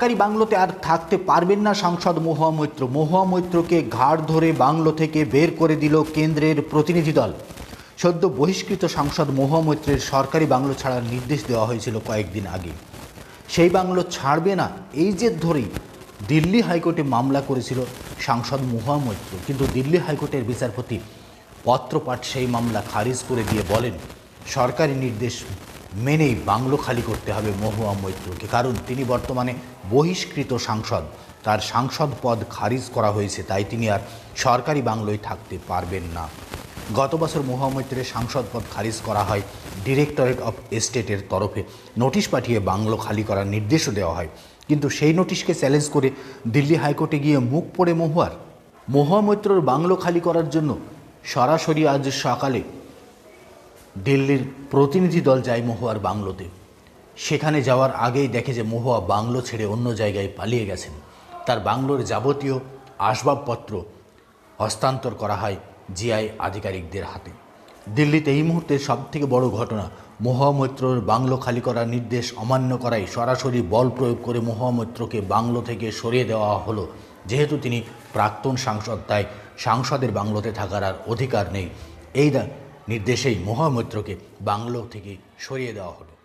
সরকারি বাংলোতে আর থাকতে পারবেন না সাংসদ মহুয়া মৈত্র। মহুয়া মৈত্রকে ঘাড় ধরে বাংলো থেকে বের করে দিল কেন্দ্রের প্রতিনিধি দল। সদ্য বহিষ্কৃত সাংসদ মহুয়া মৈত্রের সরকারি বাংলো ছাড়ার নির্দেশ দেওয়া হয়েছিল কয়েকদিন আগে। সেই বাংলো ছাড়বে না, এই যে ধরেই দিল্লি হাইকোর্টে মামলা করেছিল সাংসদ মহুয়া মৈত্র। কিন্তু দিল্লি হাইকোর্টের বিচারপতি পত্রপাঠ সেই মামলা খারিজ করে দিয়ে বলেন, সরকারি নির্দেশ মেনেই বাংলো খালি করতে হবে মহুয়া মৈত্রকে, কারণ তিনি বর্তমানে বহিষ্কৃত সাংসদ। তার সাংসদ পদ খারিজ করা হয়েছে, তাই তিনি আর সরকারি বাংলোয় থাকতে পারবেন না। গত বছর মহুয়া মৈত্রের সাংসদ পদ খারিজ করা হয় ডিরেক্টরেট অফ এস্টেটের তরফে। নোটিশ পাঠিয়ে বাংলো খালি করার নির্দেশও দেওয়া হয়। কিন্তু সেই নোটিশকে চ্যালেঞ্জ করে দিল্লি হাইকোর্টে গিয়ে মুখ পড়ে মহুয়ার। মহুয়া মৈত্রর বাংলো খালি করার জন্য সরাসরি আজ সকালে দিল্লির প্রতিনিধি দল যায় মহুয়ার বাংলোতে। সেখানে যাওয়ার আগেই দেখে যে মহুয়া বাংলো ছেড়ে অন্য জায়গায় পালিয়ে গেছেন। তার বাংলোর যাবতীয় আসবাবপত্র হস্তান্তর করা হয় জিআই আধিকারিকদের হাতে। দিল্লিতে এই মুহূর্তে সবথেকে বড় ঘটনা, মহুয়া মৈত্রর বাংলো খালি করার নির্দেশ অমান্য করায় সরাসরি বল প্রয়োগ করে মহুয়া মৈত্রকে বাংলো থেকে সরিয়ে দেওয়া হলো। যেহেতু তিনি প্রাক্তন সাংসদ, তাই সাংসদের বাংলোতে থাকার আর অধিকার নেই। এই নির্দেশেই মহামৈত্রকে বাংলো থেকে সরিয়ে দেওয়া হলো।